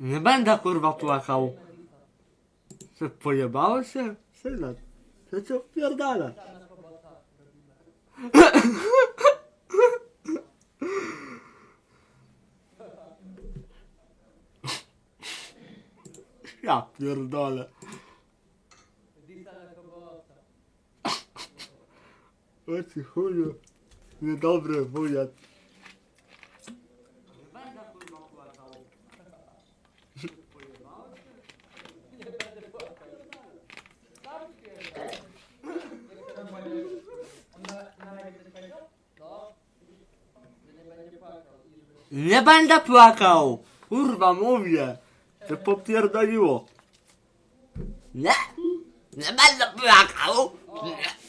Nie będę kurwa płakał. Co, pojebało się? Synek, co cię wpierdala? Ja pierdolę. O ty chuju. Niedobry wujek. Nie będę płakał! Kurwa, mówię! To popierdoliło. Nie! Nie będę płakał! Nie.